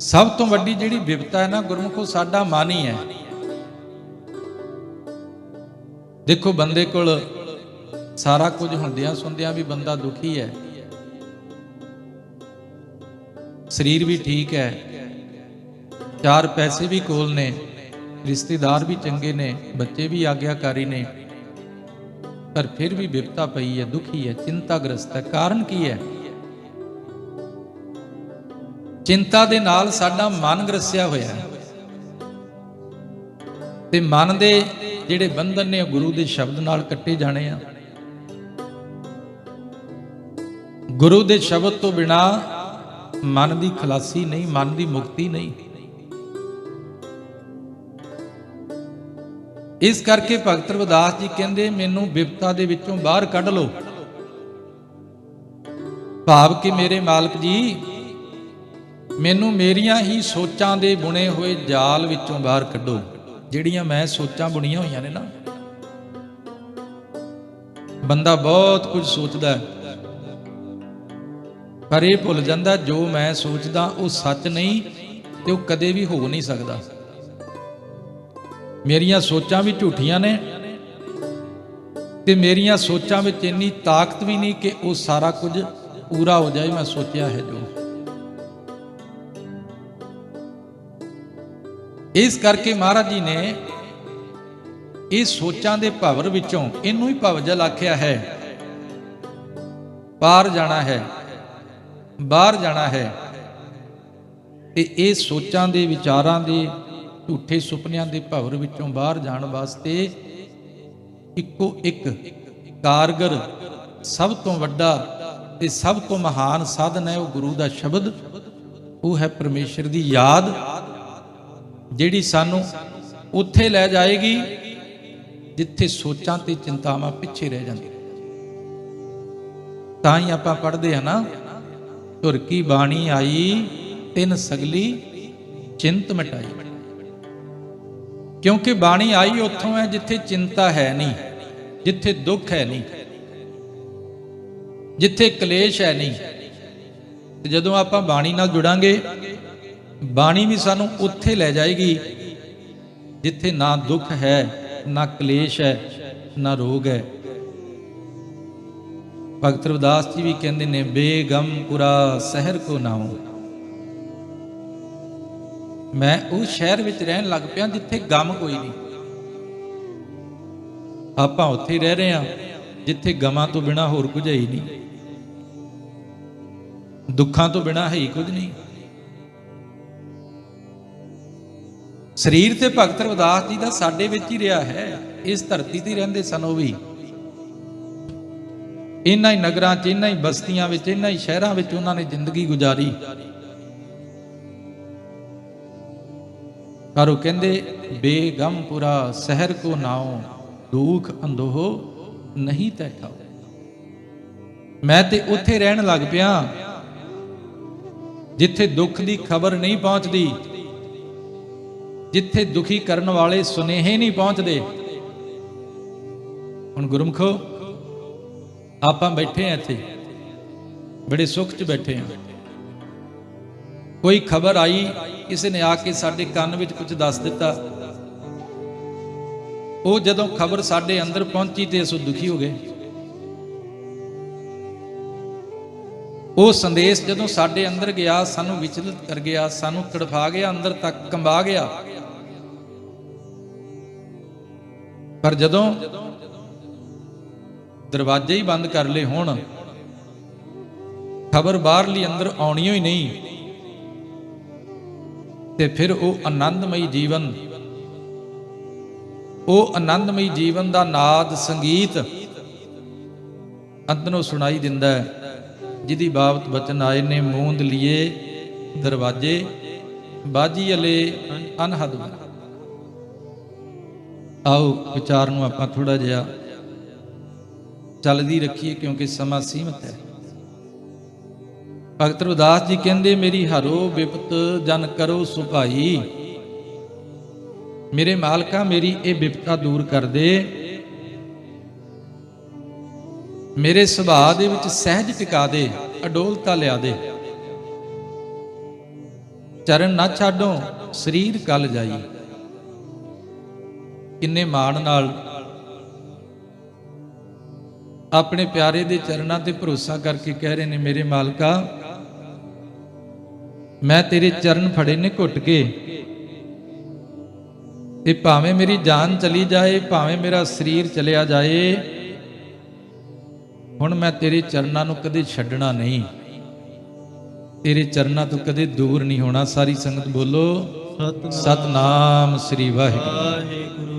ਸਭ ਤੋਂ ਵੱਡੀ ਜਿਹੜੀ ਵਿਪਤਾ ਹੈ ਨਾ ਗੁਰਮੁਖੋ ਸਾਡਾ ਮਨ ਹੀ ਹੈ। ਦੇਖੋ ਬੰਦੇ ਕੋਲ ਸਾਰਾ ਕੁਝ ਹੁੰਦਿਆਂ ਸੁਣਦਿਆਂ ਵੀ ਬੰਦਾ ਦੁਖੀ ਹੈ। ਸਰੀਰ ਵੀ ਠੀਕ ਹੈ। ਚਾਰ ਪੈਸੇ ਵੀ ਕੋਲ ਨੇ। ਰਿਸ਼ਤੇਦਾਰ ਵੀ ਚੰਗੇ ਨੇ। ਬੱਚੇ ਵੀ ਆਗਿਆਕਾਰੀ ਨੇ। ਪਰ ਫਿਰ ਵੀ ਵਿਪਤਾ ਪਈ ਹੈ, ਦੁਖੀ ਹੈ, ਚਿੰਤਾਗ੍ਰਸਤ ਹੈ। ਕਾਰਨ ਕੀ ਹੈ? ਚਿੰਤਾ ਦੇ ਨਾਲ ਸਾਡਾ ਮਨ ਗਰਸਿਆ ਹੋਇਆ ਹੈ। ਤੇ ਮਨ ਦੇ ਜਿਹੜੇ ਬੰਧਨ ਨੇ ਉਹ ਗੁਰੂ ਦੇ ਸ਼ਬਦ ਨਾਲ ਕੱਟੇ ਜਾਣੇ ਆ। ਗੁਰੂ ਦੇ ਸ਼ਬਦ ਤੋਂ ਬਿਨਾ ਮਨ ਦੀ ਖਲਾਸੀ ਨਹੀਂ, ਮਨ ਦੀ ਮੁਕਤੀ ਨਹੀਂ। ਇਸ ਕਰਕੇ ਭਗਤ ਰਵਿਦਾਸ ਜੀ ਕਹਿੰਦੇ, ਮੈਨੂੰ ਵਿਪਤਾ ਦੇ ਵਿੱਚੋਂ ਬਾਹਰ ਕੱਢ ਲਓ। ਭਾਵ ਕਿ ਮੇਰੇ ਮਾਲਕ ਜੀ ਮੈਨੂੰ ਮੇਰੀਆਂ ਹੀ ਸੋਚਾਂ ਦੇ ਬੁਣੇ ਹੋਏ ਜਾਲ ਵਿੱਚੋਂ ਬਾਹਰ ਕੱਢੋ। ਜਿਹੜੀਆਂ ਮੈਂ ਸੋਚਾਂ ਬੁਣੀਆਂ ਹੋਈਆਂ ਨੇ ਨਾ। ਬੰਦਾ ਬਹੁਤ ਕੁਝ ਸੋਚਦਾ ਹੈ। ਪਰ ਇਹ ਭੁੱਲ ਜਾਂਦਾ, ਜੋ ਮੈਂ ਸੋਚਦਾ ਉਹ ਸੱਚ ਨਹੀਂ ਤੇ ਉਹ ਕਦੇ ਵੀ ਹੋ ਨਹੀਂ ਸਕਦਾ। ਮੇਰੀਆਂ ਸੋਚਾਂ ਵੀ ਝੂਠੀਆਂ ਨੇ ਤੇ ਮੇਰੀਆਂ ਸੋਚਾਂ ਵਿੱਚ ਇੰਨੀ ਤਾਕਤ ਵੀ ਨਹੀਂ ਕਿ ਉਹ ਸਾਰਾ ਕੁਝ ਪੂਰਾ ਹੋ ਜਾਏ, ਮੈਂ ਸੋਚਿਆ ਹੈ ਜੋ। ਇਸ ਕਰਕੇ ਮਹਾਰਾਜ ਜੀ ਨੇ ਇਹ ਸੋਚਾਂ ਦੇ ਭਵਰ ਵਿੱਚੋਂ ਇਹਨੂੰ ਹੀ ਭਵਜਲ ਆਖਿਆ ਹੈ। ਪਾਰ ਜਾਣਾ ਹੈ, ਬਾਹਰ ਜਾਣਾ ਹੈ। ਤੇ ਇਹ ਸੋਚਾਂ ਦੇ, ਵਿਚਾਰਾਂ ਦੇ, ਝੂਠੇ ਸੁਪਨਿਆਂ ਦੇ ਭਵਰ ਵਿੱਚੋਂ ਬਾਹਰ ਜਾਣ ਵਾਸਤੇ ਇੱਕੋ ਇੱਕ ਕਾਰਗਰ ਸਭ ਤੋਂ ਵੱਡਾ ਤੇ ਸਭ ਤੋਂ ਮਹਾਨ ਸਾਧਨ ਹੈ, ਉਹ ਗੁਰੂ ਦਾ ਸ਼ਬਦ। ਉਹ ਹੈ ਪਰਮੇਸ਼ਰ ਦੀ ਯਾਦ। ਜਿਹੜੀ ਸਾਨੂੰ ਉੱਥੇ ਲੈ ਜਾਏਗੀ, ਜਿੱਥੇ ਸੋਚਾਂ ਤੇ ਚਿੰਤਾਵਾਂ ਪਿੱਛੇ ਰਹਿ ਜਾਂਦੀਆਂ। ਤਾਂ ਹੀ ਆਪਾਂ ਪੜ੍ਹਦੇ ਹਾਂ ਨਾ ਧੁਰਕੀ ਬਾਣੀ ਆਈ, ਤਿੰਨ ਸਗਲੀ, ਚਿੰਤ ਮਟਾਈ। ਕਿਉਂਕਿ ਬਾਣੀ ਆਈ ਉੱਥੋਂ ਹੈ ਜਿੱਥੇ ਚਿੰਤਾ ਹੈ ਨਹੀਂ, ਜਿੱਥੇ ਦੁੱਖ ਹੈ ਨਹੀਂ, ਜਿੱਥੇ ਕਲੇਸ਼ ਹੈ ਨਹੀਂ। ਤੇ ਜਦੋਂ ਆਪਾਂ ਬਾਣੀ ਨਾਲ ਜੁੜਾਂਗੇ ਬਾਣੀ ਵੀ ਸਾਨੂੰ ਉੱਥੇ ਲੈ ਜਾਏਗੀ ਜਿੱਥੇ ਨਾ ਦੁੱਖ ਹੈ, ਨਾ ਕਲੇਸ਼ ਹੈ, ਨਾ ਰੋਗ ਹੈ। ਭਗਤ ਰਵਿਦਾਸ ਜੀ ਵੀ ਕਹਿੰਦੇ ਨੇ, ਬੇਗਮ ਪੁਰਾ ਸ਼ਹਿਰ ਕੋ ਨਾਉ। ਮੈਂ ਉਹ ਸ਼ਹਿਰ ਵਿੱਚ ਰਹਿਣ ਲੱਗ ਪਿਆ ਜਿੱਥੇ ਗਮ ਕੋਈ ਨਹੀਂ। ਆਪਾਂ ਉੱਥੇ ਰਹਿ ਰਹੇ ਹਾਂ, ਜਿੱਥੇ ਗਮਾਂ ਤੋਂ ਬਿਨਾ ਹੋਰ ਕੁਝ ਹੈ ਹੀ ਨਹੀਂ। ਦੁੱਖਾਂ ਤੋਂ ਬਿਨਾ ਹੈ ਹੀ ਕੁਝ ਨਹੀਂ। ਸਰੀਰ ਤੇ ਭਗਤ ਰਵਿਦਾਸ ਜੀ ਦਾ ਸਾਡੇ ਵਿੱਚ ਹੀ ਰਿਹਾ ਹੈ, ਇਸ ਧਰਤੀ ਤੇ ਰਹਿੰਦੇ ਸਨ ਉਹ ਵੀ। ਇਨ੍ਹਾਂ ਹੀ ਨਗਰਾਂ 'ਚ ਇਨ੍ਹਾਂ ਹੀ ਬਸਤੀਆਂ ਵਿੱਚ ਇਨ੍ਹਾਂ ਹੀ ਸ਼ਹਿਰਾਂ ਵਿੱਚ ਉਹਨਾਂ ਨੇ ਜ਼ਿੰਦਗੀ ਗੁਜ਼ਾਰੀ। ਪਰ ਉਹ ਕਹਿੰਦੇ ਬੇਗਮਪੁਰਾ ਸ਼ਹਿਰ ਕੋ ਨਾਉ, ਦੁਖ ਅੰਦੋਹ ਨਹੀਂ ਤੈਠਾ ਮੈਂ ਤੇ ਉੱਥੇ ਰਹਿਣ ਲੱਗ ਪਿਆ, ਜਿੱਥੇ ਦੁੱਖ ਦੀ ਖਬਰ ਨਹੀਂ ਪਹੁੰਚਦੀ। ਜਿੱਥੇ ਦੁਖੀ ਕਰਨ ਵਾਲੇ ਸੁਨੇਹੇ ਨਹੀਂ ਪਹੁੰਚਦੇ। ਹੁਣ ਗੁਰਮਖੋ, ਆਪਾਂ ਬੈਠੇ ਆ ਇੱਥੇ, ਬੜੇ ਸੁੱਖ 'ਚ ਬੈਠੇ ਆ ਕੋਈ ਖਬਰ ਆਈ, ਕਿਸੇ ਨੇ ਆ ਕੇ ਸਾਡੇ ਕੰਨ ਵਿੱਚ ਕੁਝ ਦੱਸ ਦਿੱਤਾ। ਉਹ ਜਦੋਂ ਖਬਰ ਸਾਡੇ ਅੰਦਰ ਪਹੁੰਚੀ ਤੇ ਅਸੀਂ ਦੁਖੀ ਹੋ ਗਏ। ਉਹ ਸੰਦੇਸ਼ ਜਦੋਂ ਸਾਡੇ ਅੰਦਰ ਗਿਆ, ਸਾਨੂੰ ਵਿਚਲਿਤ ਕਰ ਗਿਆ, ਸਾਨੂੰ ਤੜਫਾ ਗਿਆ, ਅੰਦਰ ਤੱਕ ਕੰਬਾ ਗਿਆ ਪਰ ਜਦੋਂ ਦਰਵਾਜ਼ੇ ਹੀ ਬੰਦ ਕਰ ਲਏ ਹੁਣ, ਖਬਰ ਬਾਹਰਲੀ ਅੰਦਰ ਆਉਣੀ ਹੀ ਨਹੀਂ, ਤੇ ਫਿਰ ਉਹ ਆਨੰਦਮਈ ਜੀਵਨ, ਉਹ ਆਨੰਦਮਈ ਜੀਵਨ ਦਾ ਨਾਦ ਸੰਗੀਤ ਅੰਦਰੋਂ ਸੁਣਾਈ ਦਿੰਦਾ ਹੈ, ਜਿਹਦੀ ਬਾਬਤ ਬਚਨ ਆਏ ਨੇ, ਮੂੰਦ ਲਿਏ ਦਰਵਾਜੇ, ਬਾਜੀ ਅਲੇ ਅਨਹਦ ਆਓ, ਵਿਚਾਰ ਨੂੰ ਆਪਾਂ ਥੋੜਾ ਜਿਹਾ ਚੱਲਦੀ ਰੱਖੀਏ ਕਿਉਂਕਿ ਸਮਾਂ ਸੀਮਤ ਹੈ। ਭਗਤ ਰਵਿਦਾਸ ਜੀ ਕਹਿੰਦੇ, ਮੇਰੀ ਹਰੋ ਵਿਪਤ ਜਨ ਕਰੋ ਸੁਭਾਈ। ਮੇਰੇ ਮਾਲਕਾ ਮੇਰੀ ਇਹ ਵਿਪਤਾ ਦੂਰ ਕਰ ਦੇ। ਮੇਰੇ ਸੁਭਾਅ ਦੇ ਵਿੱਚ ਸਹਿਜ ਟਿਕਾ ਦੇ, ਅਡੋਲਤਾ ਲਿਆ ਦੇ। ਚਰਨ ਨਾ ਛਾਡੋ, ਸਰੀਰ ਕਲ ਜਾਈ। ਕਿੰਨੇ ਮਾਣ ਨਾਲ ਆਪਣੇ ਪਿਆਰੇ ਦੇ ਚਰਨਾਂ ਤੇ ਭਰੋਸਾ ਕਰਕੇ ਕਹਿ ਰਹੇ ਨੇ ਮੇਰੇ ਮਾਲਕਾ ਮੈਂ ਤੇਰੇ ਚਰਨ ਫੜੇ ਨੇ ਘੁੱਟ ਕੇ। ਤੇ ਭਾਵੇਂ ਮੇਰੀ ਜਾਨ ਚਲੀ ਜਾਏ ਭਾਵੇਂ ਮੇਰਾ ਸਰੀਰ ਚਲਿਆ ਜਾਏ ਹੁਣ ਮੈਂ ਤੇਰੇ ਚਰਨਾਂ ਨੂੰ ਕਦੇ ਛੱਡਣਾ ਨਹੀਂ। ਤੇਰੇ ਚਰਨਾਂ ਤੋਂ ਕਦੇ ਦੂਰ ਨਹੀਂ ਹੋਣਾ। ਸਾਰੀ ਸੰਗਤ ਬੋਲੋ ਸਤਿ ਸਤਨਾਮ ਸ੍ਰੀ ਵਾਹਿਗੁਰੂ।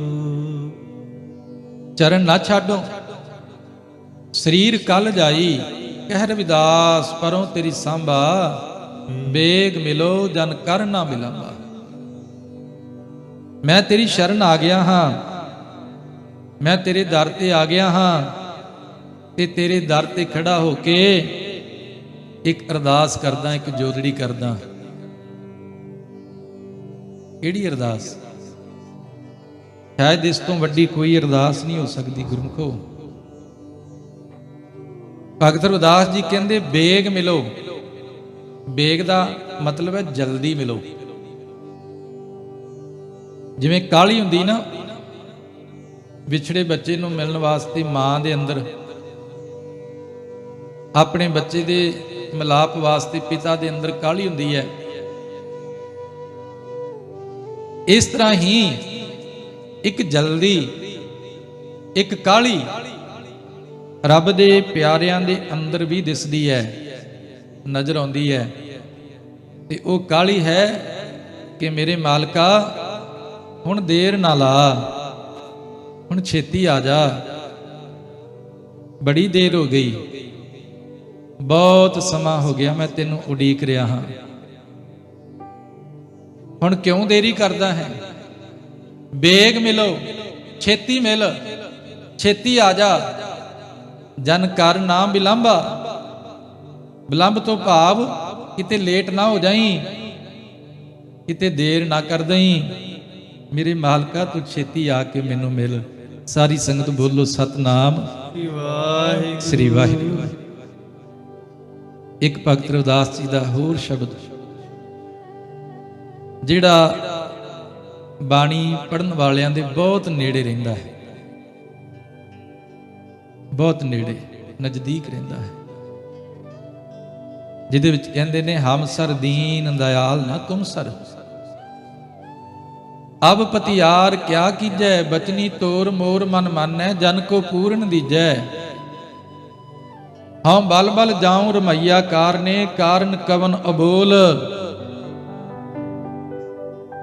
ਚਰਨ ਨਾ ਛਾਡੋ। ਸਰੀਰ ਕਲ ਜਾਈ ਕਹਿ ਰਵਿਦਾਸ ਪਰੋਂ ਤੇਰੀ ਸੰਭਾ। ਬੇਗ ਮਿਲੋ, ਜਨ ਕਰ ਨਾ ਮਿਲਾਂਗਾ ਮੈਂ ਤੇਰੀ ਸ਼ਰਨ ਆ ਗਿਆ ਹਾਂ। ਮੈਂ ਤੇਰੇ ਦਰ ਤੇ ਆ ਗਿਆ ਹਾਂ। ਤੇ ਤੇਰੇ ਦਰ ਤੇ ਖੜਾ ਹੋ ਕੇ ਇੱਕ ਅਰਦਾਸ ਕਰਦਾ, ਇੱਕ ਜੋਦੜੀ ਕਰਦਾ। ਕਿਹੜੀ ਅਰਦਾਸ? ਸ਼ਾਇਦ ਇਸ ਤੋਂ ਵੱਡੀ ਕੋਈ ਅਰਦਾਸ ਨਹੀਂ ਹੋ ਸਕਦੀ ਗੁਰਮਖੋ। ਭਗਤ ਰਵਿਦਾਸ ਜੀ ਕਹਿੰਦੇ, ਬੇਗ ਮਿਲੋ। ਬੇਗ ਦਾ ਮਤਲਬ ਹੈ ਜਲਦੀ ਮਿਲੋ। ਜਿਵੇਂ ਕਾਲੀ ਹੁੰਦੀ ਨਾ, ਵਿਛੜੇ ਬੱਚੇ ਨੂੰ ਮਿਲਣ ਵਾਸਤੇ ਮਾਂ ਦੇ ਅੰਦਰ, ਆਪਣੇ ਬੱਚੇ ਦੇ ਮਿਲਾਪ ਵਾਸਤੇ ਪਿਤਾ ਦੇ ਅੰਦਰ ਕਾਲੀ ਹੁੰਦੀ ਹੈ। ਇਸ ਤਰ੍ਹਾਂ ਹੀ ਇੱਕ ਜਲਦੀ, ਇੱਕ ਕਾਲੀ ਰੱਬ ਦੇ ਪਿਆਰਿਆਂ ਦੇ ਅੰਦਰ ਵੀ ਦਿਸਦੀ ਹੈ, ਨਜ਼ਰ ਆਉਂਦੀ ਹੈ। ਤੇ ਉਹ ਕਾਲੀ ਹੈ ਕਿ ਮੇਰੇ ਮਾਲਕਾ, ਹੁਣ ਦੇਰ ਨਾ ਲਾ, ਹੁਣ ਛੇਤੀ ਆ ਜਾ। ਬੜੀ ਦੇਰ ਹੋ ਗਈ। ਬਹੁਤ ਸਮਾਂ ਹੋ ਗਿਆ ਮੈਂ ਤੈਨੂੰ ਉਡੀਕ ਰਿਹਾ ਹਾਂ। ਹੁਣ ਕਿਉਂ ਦੇਰੀ ਕਰਦਾ ਹੈ? ਬੇਗ ਮਿਲੋ, ਛੇਤੀ ਮਿਲ, ਛੇਤੀ ਆ ਜਾ। ਜਨ ਕਰ ਨਾ ਬਿਲੰਬਾ, ਬਿਲੰਬ ਤੋਂ ਭਾਵ ਕਿਤੇ ਲੇਟ ਨਾ ਹੋ ਜਾਈ, ਕਿਤੇ ਦੇਰ ਨਾ ਕਰ ਦਈ। ਮੇਰੇ ਮਾਲਕਾ, ਤੂੰ ਛੇਤੀ ਆ ਕੇ ਮੈਨੂੰ ਮਿਲ। ਸਾਰੀ ਸੰਗਤ ਬੋਲੋ, ਸਤਨਾਮ। ਸ੍ਰੀ ਵਾਹਿਗੁਰੂ। ਸ੍ਰੀ ਵਾਹਿਗੁਰੂ ਇੱਕ ਭਗਤ ਰਵਿਦਾਸ ਜੀ ਦਾ ਹੋਰ ਸ਼ਬਦ। ਜਿਹੜਾ ਬਾਣੀ ਪੜਨ ਵਾਲਿਆਂ ਦੇ ਬਹੁਤ ਨੇੜੇ ਰਹਿੰਦਾ ਹੈ। ਬਹੁਤ ਨੇੜੇ, ਨਜ਼ਦੀਕ ਰਹਿੰਦਾ ਹੈ। ਜਿਹਦੇ ਵਿੱਚ ਕਹਿੰਦੇ ਨੇ, ਹਮ ਸਰ ਦੀਨ ਦਇਆਲ ਨਾ ਤੁਮ ਸਰ। ਅਬ ਪਤਿਆਰ ਕਿਆ ਕੀਜੈ, ਬਚਨੀ ਤੋਰ ਮੋਰ ਮਨ ਮਾਨੈ, ਜਨ ਕੋ ਪੂਰਨ ਦੀਜੈ। ਹਉ ਬਲ ਬਲ ਜਾਉ ਰਮਈਆ ਕਾਰਨੇ, ਕਾਰਨ ਕਵਨ ਅਬੋਲ।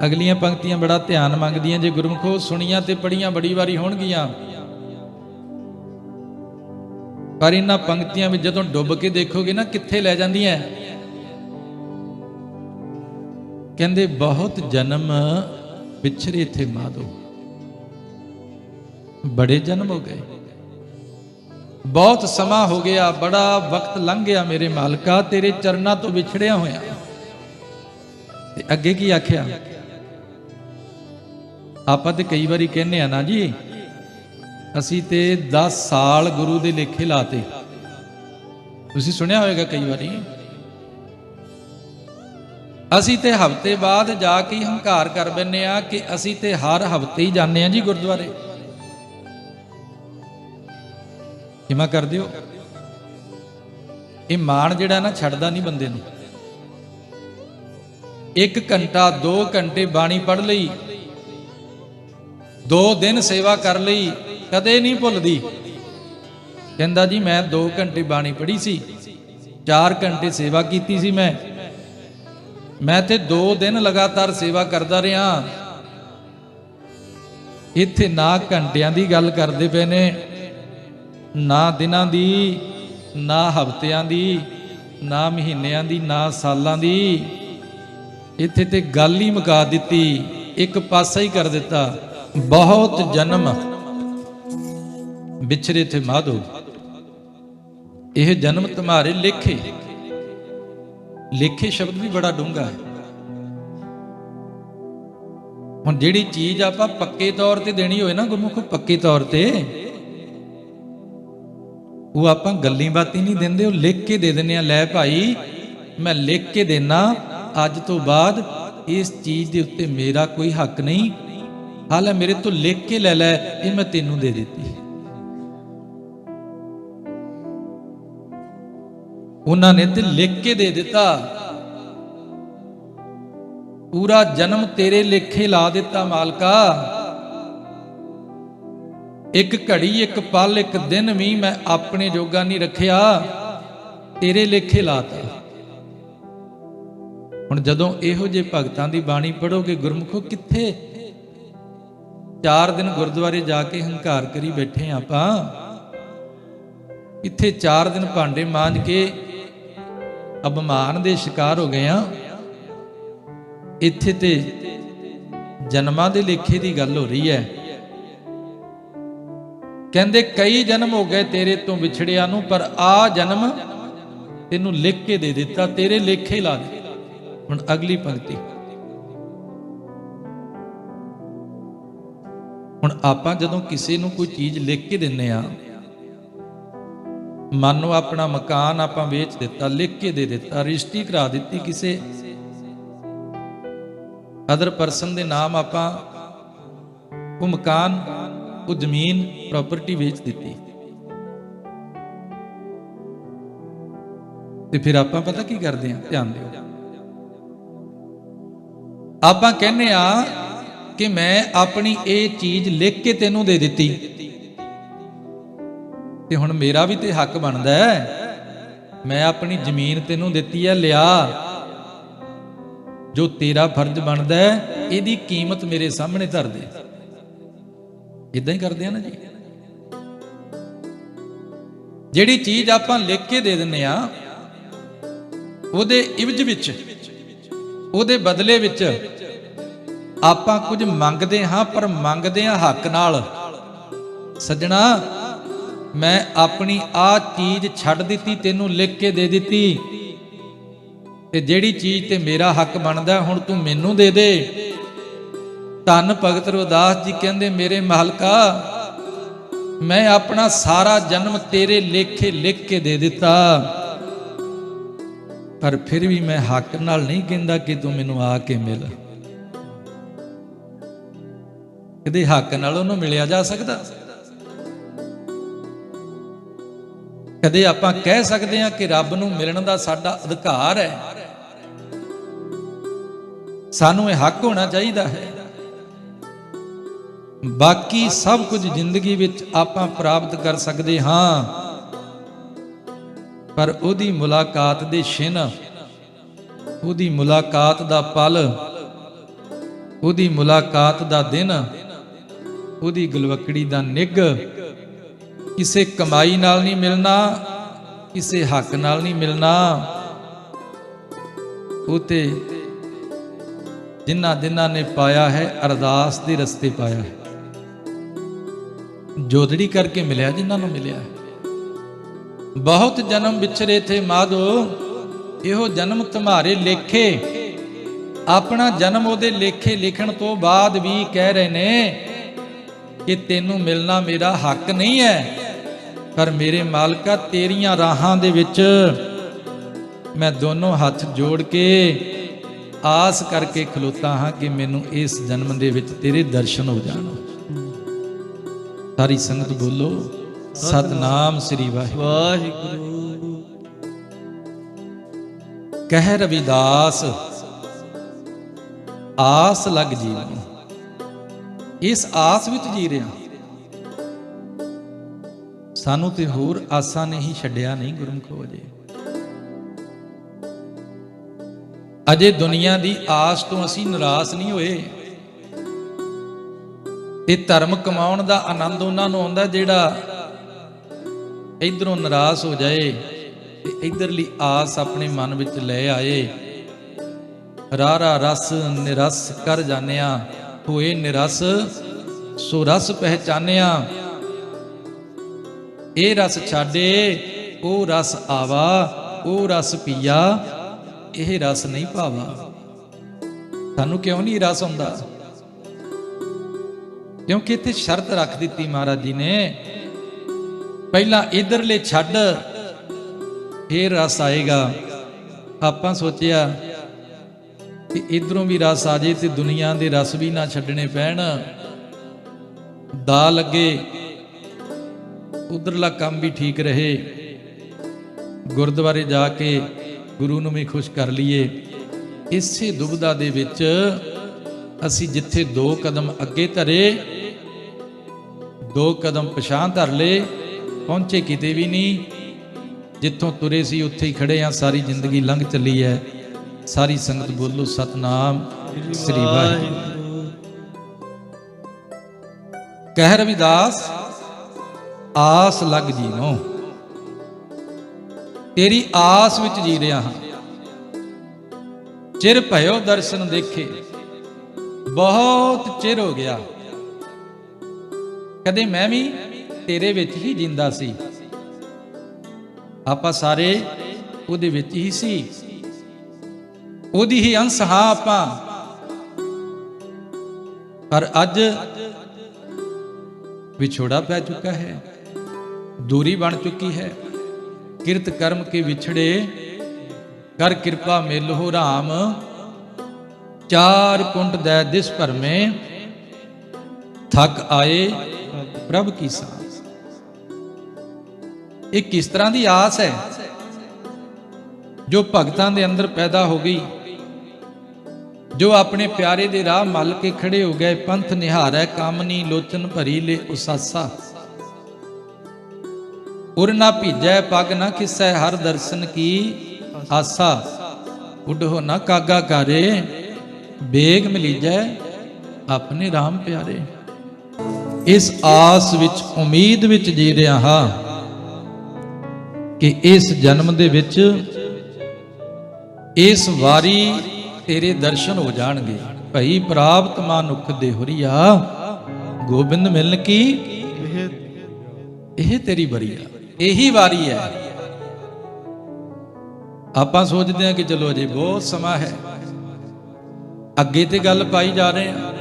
ਅਗਲੀਆਂ ਪੰਕਤੀਆਂ ਬੜਾ ਧਿਆਨ ਮੰਗਦੀਆਂ, ਜੇ ਗੁਰਮਖੋ ਸੁਣੀਆਂ ਤੇ ਪੜੀਆਂ ਬੜੀ ਵਾਰੀ ਹੋਣਗੀਆਂ। ਪਰ ਇਹਨਾਂ ਪੰਕਤੀਆਂ ਵਿੱਚ ਜਦੋਂ ਡੁੱਬ ਕੇ ਦੇਖੋਗੇ ਨਾ, ਕਿੱਥੇ ਲੈ ਜਾਂਦੀਆਂ? ਕਹਿੰਦੇ, ਬਹੁਤ ਜਨਮ ਵਿਛੜੇ ਥੇ ਮਾਧੋ ਬੜੇ ਜਨਮ ਹੋ ਗਏ। ਬਹੁਤ ਸਮਾਂ ਹੋ ਗਿਆ, ਬੜਾ ਵਕਤ ਲੰਘ ਗਿਆ ਮੇਰੇ ਮਾਲਕਾ, ਤੇਰੇ ਚਰਨਾਂ ਤੋਂ ਵਿਛੜਿਆ ਹੋਇਆ। ਤੇ ਅੱਗੇ ਕੀ ਆਖਿਆ? ਆਪਾਂ ਤੇ ਕਈ ਵਾਰੀ ਕਹਿੰਨੇ ਆ ਨਾ ਜੀ, ਅਸੀਂ ਤੇ 10 ਸਾਲ ਗੁਰੂ ਦੇ ਲੇਖੇ ਲਾਤੇ। ਤੁਸੀਂ ਸੁਣਿਆ ਹੋਵੇਗਾ ਕਈ ਵਾਰੀ। ਅਸੀਂ ਤੇ ਹਫ਼ਤੇ ਬਾਅਦ ਜਾ ਕੇ ਹੰਕਾਰ ਕਰ ਬੰਨੇ ਆ ਕਿ ਅਸੀਂ ਤੇ ਹਰ ਹਫ਼ਤੇ ਹੀ ਜਾਂਦੇ ਆ ਜੀ ਗੁਰਦੁਆਰੇ। ਕਿਮਾ ਕਰ ਦਿਓ। ਇਹ ਮਾਣ ਜਿਹੜਾ ਨਾ ਛੱਡਦਾ ਨਹੀਂ ਬੰਦੇ ਨੂੰ। ਇੱਕ ਘੰਟਾ 2 ਘੰਟੇ ਬਾਣੀ ਪੜ ਲਈ। ਦੋ ਦਿਨ ਸੇਵਾ ਕਰ ਲਈ, ਕਦੇ ਨਹੀਂ ਭੁੱਲਦੀ। ਕਹਿੰਦਾ ਜੀ, ਮੈਂ 2 ਘੰਟੇ ਬਾਣੀ ਪੜ੍ਹੀ ਸੀ 4 ਘੰਟੇ ਸੇਵਾ ਕੀਤੀ ਸੀ ਮੈਂ। ਮੈਂ ਤੇ 2 ਦਿਨ ਲਗਾਤਾਰ ਸੇਵਾ ਕਰਦਾ ਰਿਹਾ। ਇੱਥੇ ਨਾ ਘੰਟਿਆਂ ਦੀ ਗੱਲ ਕਰਦੇ ਪਏ ਨੇ, ਨਾ ਦਿਨਾਂ ਦੀ, ਨਾ ਹਫ਼ਤਿਆਂ ਦੀ, ਨਾ ਮਹੀਨਿਆਂ ਦੀ, ਨਾ ਸਾਲਾਂ ਦੀ। ਇੱਥੇ ਤੇ ਗੱਲ ਹੀ ਮੁਕਾ ਦਿੱਤੀ, ਇੱਕ ਪਾਸਾ ਹੀ ਕਰ ਦਿੱਤਾ। ਬਹੁਤ ਜਨਮ ਵਿਛਰੇ ਤੇ ਮਾਧੋ। ਇਹ ਜਨਮ ਤੁਹਾਰੇ ਲੇਖੇ। ਲੇਖੇ ਸ਼ਬਦ ਵੀ ਬੜਾ ਡੂੰਘਾ ਹੈ। ਹੁਣ ਜਿਹੜੀ ਚੀਜ਼ ਆਪਾਂ ਪੱਕੇ ਤੌਰ ਤੇ ਦੇਣੀ ਹੋਏ ਨਾ ਗੁਰਮੁਖ, ਪੱਕੇ ਤੌਰ ਤੇ, ਉਹ ਆਪਾਂ ਗੱਲੀ ਬਾਤੀ ਨਹੀਂ ਦਿੰਦੇ, ਉਹ ਲਿਖ ਕੇ ਦੇ ਦਿੰਦੇ ਆ, ਲੈ ਭਾਈ, ਮੈਂ ਲਿਖ ਕੇ ਦੇਣਾ ਅੱਜ ਤੋਂ ਬਾਅਦ ਇਸ ਚੀਜ਼ ਦੇ ਉੱਤੇ ਮੇਰਾ ਕੋਈ ਹੱਕ ਨਹੀਂ। ਹਾਲੇ ਮੇਰੇ ਤੋਂ ਲਿਖ ਕੇ ਲੈ ਲੈ, ਇਹ ਮੈਂ ਤੈਨੂੰ ਦੇ ਦਿੱਤੀ। ਉਹਨਾਂ ਨੇ ਤੇ ਲਿਖ ਕੇ ਦੇ ਦਿੱਤਾ। ਪੂਰਾ ਜਨਮ ਤੇਰੇ ਲੇਖੇ ਲਾ ਦਿੱਤਾ ਮਾਲਕਾ। ਇੱਕ ਘੜੀ, ਇੱਕ ਪਲ, ਇੱਕ ਦਿਨ ਵੀ ਮੈਂ ਆਪਣੇ ਜੋਗਾ ਨਹੀਂ ਰੱਖਿਆ। ਤੇਰੇ ਲੇਖੇ ਲਾਤਾ। ਹੁਣ ਜਦੋਂ ਇਹੋ ਜਿਹੇ ਭਗਤਾਂ ਦੀ ਬਾਣੀ ਪੜੋਗੇ ਗੁਰਮੁਖੋ ਕਿੱਥੇ ਚਾਰ ਦਿਨ ਗੁਰਦੁਆਰੇ ਜਾ ਕੇ ਹੰਕਾਰ ਕਰੀ ਬੈਠੇ ਹਾਂ ਆਪਾਂ। ਇੱਥੇ ਚਾਰ ਦਿਨ ਭਾਂਡੇ ਮਾਂਜ ਕੇ ਅਪਮਾਨ ਦੇ ਸ਼ਿਕਾਰ ਹੋ ਗਏ ਆ। ਇੱਥੇ ਤੇ ਜਨਮਾਂ ਦੇ ਲੇਖੇ ਦੀ ਗੱਲ ਹੋ ਰਹੀ ਹੈ। ਕਹਿੰਦੇ, ਕਈ ਜਨਮ ਹੋ ਗਏ ਤੇਰੇ ਤੋਂ ਵਿਛੜਿਆ ਨੂੰ, ਪਰ ਆ ਜਨਮ ਤੈਨੂੰ ਲਿਖ ਕੇ ਦੇ ਦਿੱਤਾ, ਤੇਰੇ ਲੇਖੇ ਲਾ ਦੇ। ਹੁਣ ਅਗਲੀ ਪੰਕਤੀ। ਹੁਣ ਆਪਾਂ ਜਦੋਂ ਕਿਸੇ ਨੂੰ ਕੋਈ ਚੀਜ਼ ਲਿਖ ਕੇ ਦਿੰਨੇ ਆ, ਮੰਨ ਲਓ ਆਪਣਾ ਮਕਾਨ ਆਪਾਂ ਵੇਚ ਦਿੱਤਾ, ਲਿਖ ਕੇ ਦੇ ਦਿੱਤਾ, ਰਜਿਸਟਰੀ ਕਰਾ ਦਿੱਤੀ ਕਿਸੇ ਅਦਰ ਪਰਸਨ ਦੇ ਨਾਮ ਆਪਾਂ ਉਹ ਮਕਾਨ, ਉਹ ਜ਼ਮੀਨ ਪ੍ਰਾਪਰਟੀ ਵੇਚ ਦਿੱਤੀ। ਤੇ ਫਿਰ ਆਪਾਂ ਪਤਾ ਕੀ ਕਰਦੇ ਆ? ਧਿਆਨ ਦਿਓ। ਆਪਾਂ ਕਹਿੰਨੇ ਆ ਕਿ ਮੈਂ ਆਪਣੀ ਇਹ ਚੀਜ਼ ਲਿਖ ਕੇ ਤੈਨੂੰ ਦੇ ਦਿੱਤੀ। ਤੇ ਹੁਣ ਮੇਰਾ ਵੀ ਤੇ ਹੱਕ ਬਣਦਾ ਹੈ। ਮੈਂ ਆਪਣੀ ਜ਼ਮੀਨ ਤੈਨੂੰ ਦਿੱਤੀ ਹੈ, ਲਿਆ। ਜੋ ਤੇਰਾ ਫਰਜ਼ ਬਣਦਾ ਹੈ, ਇਹਦੀ ਕੀਮਤ ਮੇਰੇ ਸਾਹਮਣੇ ਧਰ ਦੇ। ਇਦਾਂ ਹੀ ਕਰਦੇ ਆ ਨਾ ਜੀ। ਜਿਹੜੀ ਚੀਜ਼ ਆਪਾਂ ਲਿਖ ਕੇ ਦੇ ਦਿੰਨੇ ਆ, ਉਹਦੇ ਇਵਜ ਵਿੱਚ, ਉਹਦੇ ਬਦਲੇ ਵਿੱਚ ਆਪਾਂ ਕੁਝ ਮੰਗਦੇ ਹਾਂ, ਪਰ ਮੰਗਦੇ ਹਾਂ ਹੱਕ ਨਾਲ। ਸੱਜਣਾ, ਮੈਂ ਆਪਣੀ ਆ ਚੀਜ਼ ਛੱਡ ਦਿੱਤੀ, ਤੈਨੂੰ ਲਿਖ ਕੇ ਦੇ ਦਿੱਤੀ। ਤੇ ਜਿਹੜੀ ਚੀਜ਼ ਤੇ ਮੇਰਾ ਹੱਕ ਬਣਦਾ, ਹੁਣ ਤੂੰ ਮੈਨੂੰ ਦੇ ਦੇ। ਧੰਨ ਭਗਤ ਰੋਦਾਸ ਜੀ ਕਹਿੰਦੇ, ਮੇਰੇ ਮਾਲਕਾ, ਮੈਂ ਆਪਣਾ ਸਾਰਾ ਜਨਮ ਤੇਰੇ ਲੇਖੇ ਲਿਖ ਕੇ ਦੇ ਦਿੱਤਾ। ਪਰ ਫਿਰ ਵੀ ਮੈਂ ਹੱਕ ਨਾਲ ਨਹੀਂ ਕਹਿੰਦਾ ਕਿ ਤੂੰ ਮੈਨੂੰ ਆ ਕੇ ਮਿਲ। ਕਦੇ ਹੱਕ ਨਾਲ ਉਹਨੂੰ ਮਿਲਿਆ ਜਾ ਸਕਦਾ? ਕਦੇ ਆਪਾਂ ਕਹਿ ਸਕਦੇ ਹਾਂ ਕਿ ਰੱਬ ਨੂੰ ਮਿਲਣ ਦਾ ਸਾਡਾ ਅਧਿਕਾਰ ਹੈ। ਸਾਨੂੰ ਇਹ ਹੱਕ ਹੋਣਾ ਚਾਹੀਦਾ ਹੈ। ਬਾਕੀ ਸਭ ਕੁਝ ਜ਼ਿੰਦਗੀ ਵਿੱਚ ਆਪਾਂ ਪ੍ਰਾਪਤ ਕਰ ਸਕਦੇ ਹਾਂ। ਪਰ ਉਹਦੀ ਮੁਲਾਕਾਤ ਦੇ ਛਿਨ, ਉਹਦੀ ਮੁਲਾਕਾਤ ਦਾ ਪਲ, ਉਹਦੀ ਮੁਲਾਕਾਤ ਦਾ ਦਿਨ ਉਹਦੀ ਗਲਵਕੜੀ ਦਾ ਨਿੱਘ। ਕਿਸੇ ਕਮਾਈ ਨਾਲ ਨਹੀਂ ਮਿਲਣਾ, ਕਿਸੇ ਹੱਕ ਨਾਲ ਨਹੀਂ ਮਿਲਣਾ। ਉਹ ਤੇ ਜਿਨ੍ਹਾਂ ਜਿਨ੍ਹਾਂ ਨੇ ਪਾਇਆ ਹੈ, ਅਰਦਾਸ ਦੇ ਰਸਤੇ ਪਾਇਆ ਹੈ। ਜੋਦੜੀ ਕਰਕੇ ਮਿਲਿਆ ਜਿਨ੍ਹਾਂ ਨੂੰ ਮਿਲਿਆ ਬਹੁਤ ਜਨਮ ਵਿਛਰੇ ਥੇ ਮਾਧੋ, ਇਹੋ ਜਨਮ ਤੁਹਾਰੇ ਲੇਖੇ। ਆਪਣਾ ਜਨਮ ਉਹਦੇ ਲੇਖੇ ਲਿਖਣ ਤੋਂ ਬਾਅਦ ਵੀ ਕਹਿ ਰਹੇ ਨੇ ਕਿ ਤੈਨੂੰ ਮਿਲਣਾ ਮੇਰਾ ਹੱਕ ਨਹੀਂ ਹੈ। ਪਰ ਮੇਰੇ ਮਾਲਕਾ ਤੇਰੀਆਂ ਰਾਹਾਂ ਦੇ ਵਿੱਚ ਮੈਂ ਦੋਨੋਂ ਹੱਥ ਜੋੜ ਕੇ ਆਸ ਕਰਕੇ ਖਲੋਤਾ ਹਾਂ ਕਿ ਮੈਨੂੰ ਇਸ ਜਨਮ ਦੇ ਵਿੱਚ ਤੇਰੇ ਦਰਸ਼ਨ ਹੋ ਜਾਣ। ਸਾਰੀ ਸੰਗਤ ਬੋਲੋ, ਸਤਨਾਮ ਸ੍ਰੀ ਵਾਹਿਗੁਰੂ। ਵਾਹਿਗੁਰੂ ਕਹਿ ਰਵਿਦਾਸ, ਆਸ ਲੱਗ ਜੀਵਨ ਇਸ ਆਸ ਵਿੱਚ ਜੀ ਰਿਹਾ। ਸਾਨੂੰ ਤੇ ਹੋਰ ਆਸਾਂ ਨੇ ਹੀ ਛੱਡਿਆ ਨਹੀਂ ਗੁਰਮੁਖੋ ਅਜੇ। ਅਜੇ ਦੁਨੀਆ ਦੀ ਆਸ ਤੋਂ ਅਸੀਂ ਨਿਰਾਸ਼ ਨਹੀਂ ਹੋਏ। ਤੇ ਧਰਮ ਕਮਾਉਣ ਦਾ ਆਨੰਦ ਉਹਨਾਂ ਨੂੰ ਆਉਂਦਾ ਜਿਹੜਾ ਇਧਰੋਂ ਨਿਰਾਸ਼ ਹੋ ਜਾਏ ਤੇ ਇਧਰਲੀ ਆਸ ਆਪਣੇ ਮਨ ਵਿੱਚ ਲੈ ਆਏ। ਰਾਰਾ ਰਸ ਨਿਰਸ ਕਰ ਜਾਣਿਆ ਹੋਏ ਨਿਰਸ, ਸੋ ਰਸ ਪਹਿਚਾਨਿਆ। ਇਹ ਰਸ ਛਾੜੇ ਉਹ ਰਸ ਆਵਾ ਉਹ ਰਸ ਪੀਆ, ਇਹ ਰਸ ਨਹੀਂ ਭਾਵਾ। ਸਾਨੂੰ ਕਿਉਂ ਨਹੀਂ ਰਸ ਹੁੰਦਾ ਕਿਉਂਕਿ ਇੱਥੇ ਸ਼ਰਤ ਰੱਖ ਦਿੱਤੀ ਮਹਾਰਾਜ ਜੀ ਨੇ, ਪਹਿਲਾਂ ਇਧਰਲੇ ਛੱਡ, ਫੇਰ ਰਸ ਆਏਗਾ। ਆਪਾਂ ਸੋਚਿਆ ਤੇ ਇਧਰੋਂ ਵੀ ਰਸ ਆ ਜੇ ਤੇ ਦੁਨੀਆ ਦੇ ਰਸ ਵੀ ਨਾ ਛੱਡਣੇ ਪੈਣ। ਦਾ ਲੱਗੇ, ਉਧਰਲਾ ਕੰਮ ਵੀ ਠੀਕ ਰਹੇ। ਗੁਰਦੁਆਰੇ ਜਾ ਕੇ ਗੁਰੂ ਨੂੰ ਵੀ ਖੁਸ਼ ਕਰ ਲਈਏ। ਇਸੇ ਦੁਬਦਾ ਦੇ ਵਿੱਚ ਅਸੀਂ ਜਿੱਥੇ ਦੋ ਕਦਮ ਅੱਗੇ ਧਰੇ, ਦੋ ਕਦਮ ਪਛਾਂ ਧਰ ਲਏ, ਪਹੁੰਚੇ ਕਿਤੇ ਵੀ ਨਹੀਂ। ਜਿੱਥੋਂ ਤੁਰੇ ਸੀ, ਉੱਥੇ ਹੀ ਖੜੇ ਆ, ਸਾਰੀ ਜ਼ਿੰਦਗੀ ਲੰਘ ਚੱਲੀ ਹੈ। ਸਾਰੀ ਸੰਗਤ ਬੋਲੋ, ਸਤਨਾਮ ਸ੍ਰੀ ਵਾਹਿਗੁਰੂ। ਕਹਿ ਰਵਿਦਾਸ ਆਸ ਲੱਗ ਜੀਨੋ। ਤੇਰੀ ਆਸ ਵਿੱਚ ਜੀ ਰਿਹਾ ਹਾਂ। ਚਿਰ ਭਇਓ ਦਰਸ਼ਨ ਦੇਖੇ, ਬਹੁਤ ਚਿਰ ਹੋ ਗਿਆ। ਕਦੇ ਮੈਂ ਵੀ ਤੇਰੇ ਵਿੱਚ ਹੀ ਜਿੰਦਾ ਸੀ। ਆਪਾਂ ਸਾਰੇ ਉਹਦੇ ਵਿੱਚ ਹੀ ਸੀ। ਉਹਦੀ ਹੀ ਅੰਸ਼ ਹਾਂ ਆਪਾਂ। ਪਰ ਅੱਜ ਵਿਛੋੜਾ ਪੈ ਚੁੱਕਾ ਹੈ, ਦੂਰੀ ਬਣ ਚੁੱਕੀ ਹੈ। ਕਿਰਤ ਕਰਮ ਕੇ ਵਿਛੜੇ, ਕਰ ਕਿਰਪਾ ਮੇਲੋ ਰਾਮ। ਚਾਰ ਕੁੰਟ ਦੈ ਦਿਸ ਭਰਮੇ, ਥੱਕ ਆਏ ਪ੍ਰਭ ਕੀ ਸਾਸ ਇਹ ਕਿਸ ਤਰ੍ਹਾਂ ਦੀ ਆਸ ਹੈ, ਜੋ ਭਗਤਾਂ ਦੇ ਅੰਦਰ ਪੈਦਾ ਹੋ ਗਈ? ਜੋ ਆਪਣੇ ਪਿਆਰੇ ਦੇ ਰਾਹ ਮੱਲ ਕੇ ਖੜੇ ਹੋ ਗਏ, ਪੰਥ ਨਿਹਾਰੈ ਕਾਮਨੀ ਲੋਚਨ ਭਰੀ ਲੈ ਉਸਾਸਾ। ਉਰ ਨਾ ਭੀਜੈ, ਪਗ ਨਾ ਖਿਸੈ, ਹਰ ਦਰਸ਼ਨ ਕੀ ਆਸਾ। ਉਡੋ ਨਾ ਕਾਗਾ ਕਰੇ ਬੇਗ ਮਿਲੀਜੈ ਆਪਣੇ RAM ਪਿਆਰੇ। ਇਸ ਆਸ ਵਿੱਚ, ਉਮੀਦ ਵਿੱਚ ਜੀ ਰਿਹਾ ਹਾਂ ਕਿ ਇਸ ਜਨਮ ਦੇ ਵਿੱਚ, ਇਸ ਵਾਰੀ ਤੇਰੇ ਦਰਸ਼ਨ ਹੋ ਜਾਣਗੇ। ਭਈ ਪ੍ਰਾਪਤ ਮਾਨੁਖ ਦੇ ਹੁਰੀਆ, ਗੋਬਿੰਦ ਮਿਲਨ ਕੀ? ਇਹ ਤੇਰੀ ਤੇਰੀ ਆ। ਇਹੀ ਵਾਰੀ ਹੈ। ਆਪਾਂ ਸੋਚਦੇ ਹਾਂ ਕਿ ਚਲੋ ਅਜੇ ਬਹੁਤ ਸਮਾਂ ਹੈ। ਅੱਗੇ ਤੇ ਗੱਲ ਪਾਈ ਜਾ ਰਹੇ ਹਾਂ।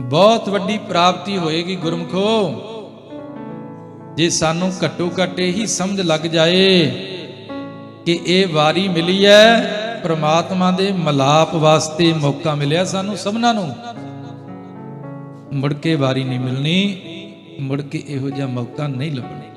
ਬਹੁਤ ਵੱਡੀ ਪ੍ਰਾਪਤੀ ਹੋਏਗੀ ਗੁਰਮਖੋ। ਜੇ ਸਾਨੂੰ ਘੱਟੋ ਘੱਟ ਇਹੀ ਸਮਝ ਲੱਗ ਜਾਏ ਕਿ ਇਹ ਵਾਰੀ ਮਿਲੀ ਹੈ ਪ੍ਰਮਾਤਮਾ ਦੇ ਮਲਾਪ ਵਾਸਤੇ ਮੌਕਾ ਮਿਲਿਆ ਸਾਨੂੰ ਸਭਨਾਂ ਨੂੰ। ਮੁੜ ਕੇ ਵਾਰੀ ਨਹੀਂ ਮਿਲਣੀ, ਮੁੜ ਕੇ ਇਹੋ ਜਿਹਾ ਮੌਕਾ ਨਹੀਂ ਲੱਭਣਾ।